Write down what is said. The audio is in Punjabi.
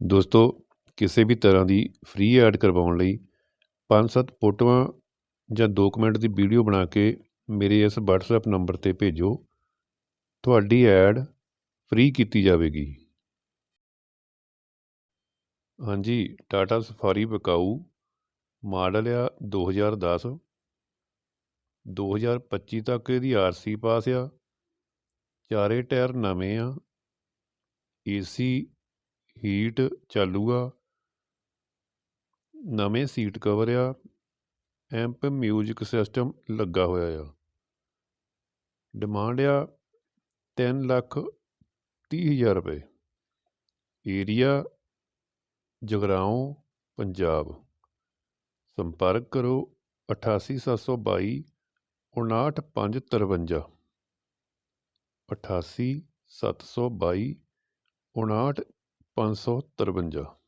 ਦੋਸਤੋ, ਕਿਸੇ ਵੀ ਤਰ੍ਹਾਂ ਦੀ ਫ੍ਰੀ ਐਡ ਕਰਵਾਉਣ ਲਈ ਪੰਜ ਸੱਤ ਫੋਟੋਆਂ ਜਾਂ ਦੋ ਮਿੰਟ ਦੀ ਵੀਡੀਓ ਬਣਾ ਕੇ ਮੇਰੇ ਇਸ WhatsApp ਨੰਬਰ 'ਤੇ ਭੇਜੋ, ਤੁਹਾਡੀ ਐਡ ਫ੍ਰੀ ਕੀਤੀ ਜਾਵੇਗੀ। ਹਾਂਜੀ ਟਾਟਾ ਸਫਾਰੀ ਵਿਕਾਊ ਮਾਡਲ ਆ 2010 2025 ਤੱਕ ਇਹਦੀ ਆਰਸੀ ਪਾਸ ਆ, ਚਾਰੇ ਟਾਇਰ ਨਵੇਂ ਆ ਏਸੀ ਹੀਟ ਚਾਲੂ ਆ ਨਵੇਂ ਸੀਟ ਕਵਰ ਆ। ਐਂਪ ਮਿਊਜ਼ਿਕ ਸਿਸਟਮ ਲੱਗਾ ਹੋਇਆ ਆ। ਡਿਮਾਂਡ ਆ 3 ਲੱਖ 30 ਹਜ਼ਾਰ ਰੁਪਏ। ਏਰੀਆ ਜਗਰਾਉਂ, ਪੰਜਾਬ। ਸੰਪਰਕ ਕਰੋ 88722 59553 88722 59553